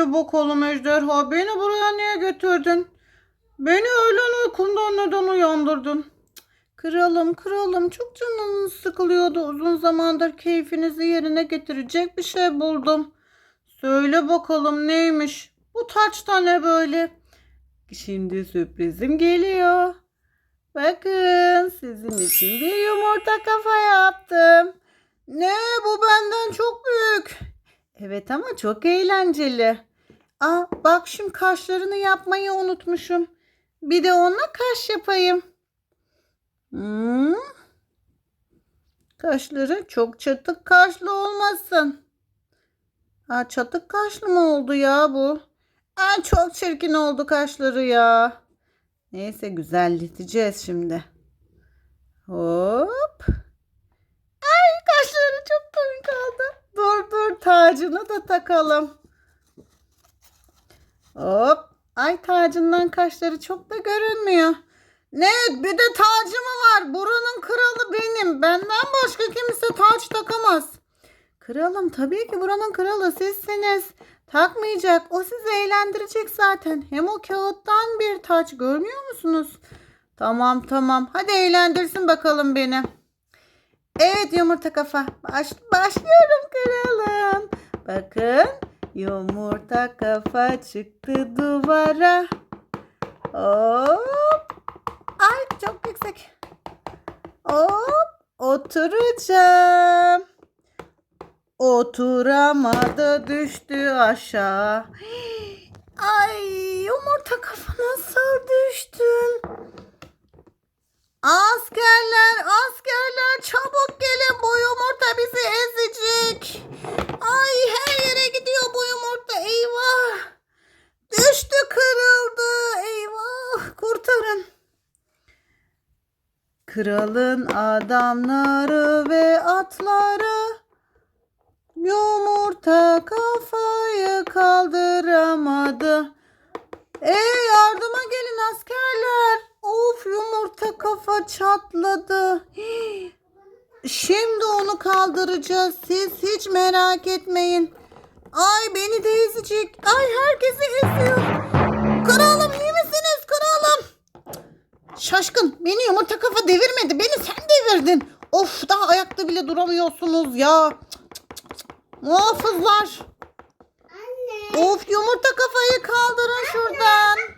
Söyle bakalım ejderha beni buraya niye getirdin? Beni öğlen uykumdan neden uyandırdın? Kralım kralım çok canınız sıkılıyordu. Uzun zamandır keyfinizi yerine getirecek bir şey buldum. Söyle bakalım neymiş? Bu taç da ne böyle? Şimdi sürprizim geliyor. Bakın sizin için bir yumurta kafa yaptım. Ne bu benden çok büyük. Evet ama çok eğlenceli. Aa bak şimdi kaşlarını yapmayı unutmuşum. Bir de onunla kaş yapayım. Hmm. Kaşları çok çatık kaşlı olmasın. Ha çatık kaşlı mı oldu ya bu? Aa, çok çirkin oldu kaşları ya. Neyse güzelleteceğiz şimdi. Hop. Ay kaşları çok komik oldu. Dur dur tacını da takalım. Hop. Ay tacından kaşları çok da görünmüyor. Ne bir de tacı mı var? Buranın kralı benim. Benden başka kimse taç takamaz. Kralım tabii ki buranın kralı sizsiniz. Takmayacak. O sizi eğlendirecek zaten. Hem o kağıttan bir taç görmüyor musunuz? Tamam tamam. Hadi eğlendirsin bakalım beni. Evet yumurta kafa. Baş, başlıyorum kralım. Bakın yumurta kafa çıktı duvara. Hop. Ay çok yüksek. Hop. Oturacağım. Oturamadı düştü aşağı. Ay yumurta kafa nasıl düştün? Askerler, askerler çabuk gelin bu yumurta bizi ezecek. Ay her yere gidiyor bu yumurta eyvah. Düştü kırıldı eyvah kurtarın. Kralın adamları ve atları yumurta kafayı kaldıramadı. E yardıma gelin askerler. Of yumurta kafa çatladı. Şimdi onu kaldıracağız. Siz hiç merak etmeyin. Ay beni de ezecek. Ay herkesi eziyor. Kralım iyi misiniz kralım? Şaşkın beni yumurta kafa devirmedi. Beni devirdin. Of daha ayakta bile duramıyorsunuz ya. Muhafızlar. Anne. Of yumurta kafayı kaldırın şuradan.